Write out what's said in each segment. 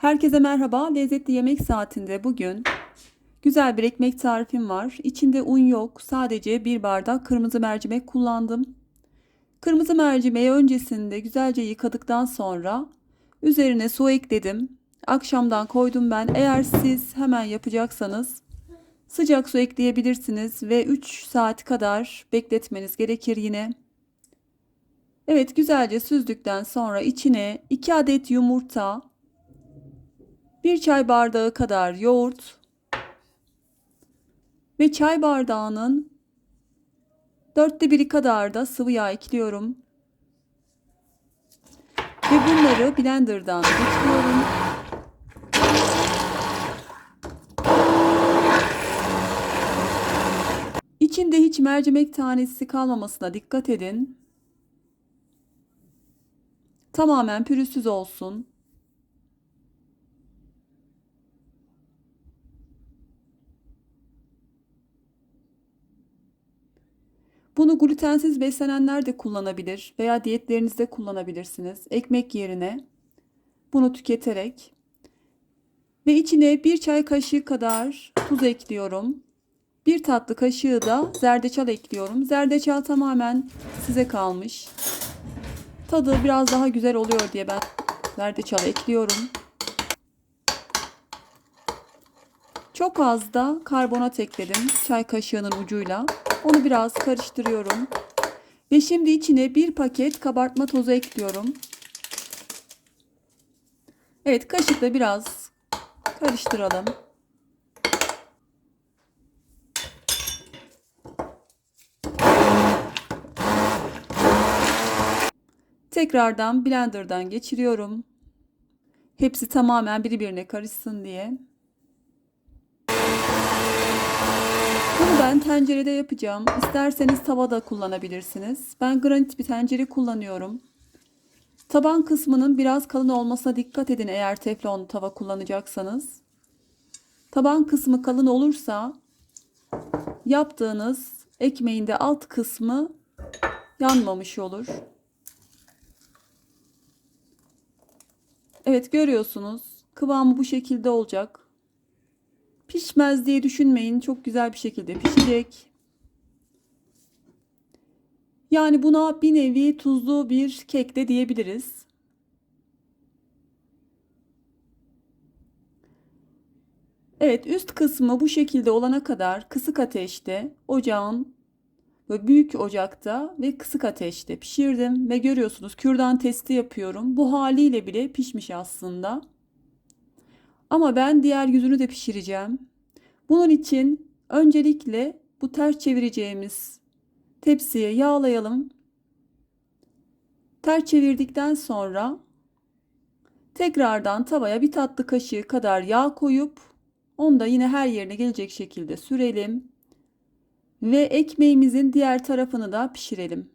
Herkese merhaba. Lezzetli yemek saatinde bugün güzel bir ekmek tarifim var. İçinde un yok. Sadece bir bardak kırmızı mercimek kullandım. Kırmızı mercimeği öncesinde güzelce yıkadıktan sonra üzerine su ekledim. Akşamdan koydum ben. Eğer siz hemen yapacaksanız sıcak su ekleyebilirsiniz ve 3 saat kadar bekletmeniz gerekir yine. Evet güzelce süzdükten sonra içine 2 adet yumurta, 1 çay bardağı kadar yoğurt ve çay bardağının dörtte biri kadar da sıvı yağ ekliyorum. Ve bunları blenderdan geçiriyorum. İçinde hiç mercimek tanesi kalmamasına dikkat edin. Tamamen pürüzsüz olsun. Bunu glutensiz beslenenler de kullanabilir veya diyetlerinizde kullanabilirsiniz. Ekmek yerine bunu tüketerek ve içine bir çay kaşığı kadar tuz ekliyorum. Bir tatlı kaşığı da zerdeçal ekliyorum. Zerdeçal tamamen size kalmış. Tadı biraz daha güzel oluyor diye ben zerdeçal ekliyorum. Çok az da karbonat ekledim çay kaşığının ucuyla. Onu biraz karıştırıyorum. Ve şimdi içine bir paket kabartma tozu ekliyorum. Evet kaşıkla biraz karıştıralım. Tekrardan blenderdan geçiriyorum. Hepsi tamamen birbirine karışsın diye. Ben tencerede yapacağım. İsterseniz tavada kullanabilirsiniz. Ben granit bir tencere kullanıyorum. Taban kısmının biraz kalın olmasına dikkat edin eğer teflon tava kullanacaksanız. Taban kısmı kalın olursa yaptığınız ekmeğin de alt kısmı yanmamış olur. Evet görüyorsunuz. Kıvamı bu şekilde olacak. Pişmez diye düşünmeyin. Çok güzel bir şekilde pişecek. Yani buna bir nevi tuzlu bir kek de diyebiliriz. Evet üst kısmı bu şekilde olana kadar kısık ateşte ocağın ve büyük ocakta ve kısık ateşte pişirdim ve görüyorsunuz kürdan testi yapıyorum. Bu haliyle bile pişmiş aslında. Ama ben diğer yüzünü de pişireceğim. Bunun için öncelikle bu ters çevireceğimiz tepsiye yağlayalım. Ters çevirdikten sonra tekrardan tavaya bir tatlı kaşığı kadar yağ koyup onu da yine her yerine gelecek şekilde sürelim. Ve ekmeğimizin diğer tarafını da pişirelim.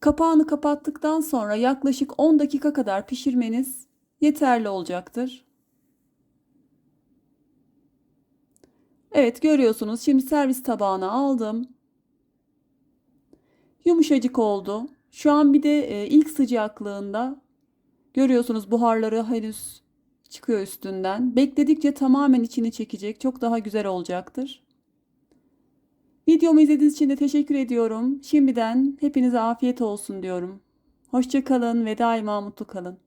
Kapağını kapattıktan sonra yaklaşık 10 dakika kadar pişirmeniz yeterli olacaktır. Evet görüyorsunuz şimdi servis tabağına aldım. Yumuşacık oldu. Şu an bir de e, ilk sıcaklığında görüyorsunuz buharları henüz çıkıyor üstünden. Bekledikçe tamamen içini çekecek. Çok daha güzel olacaktır. Videomu izlediğiniz için de teşekkür ediyorum. Şimdiden hepinize afiyet olsun diyorum. Hoşçakalın ve daima mutlu kalın.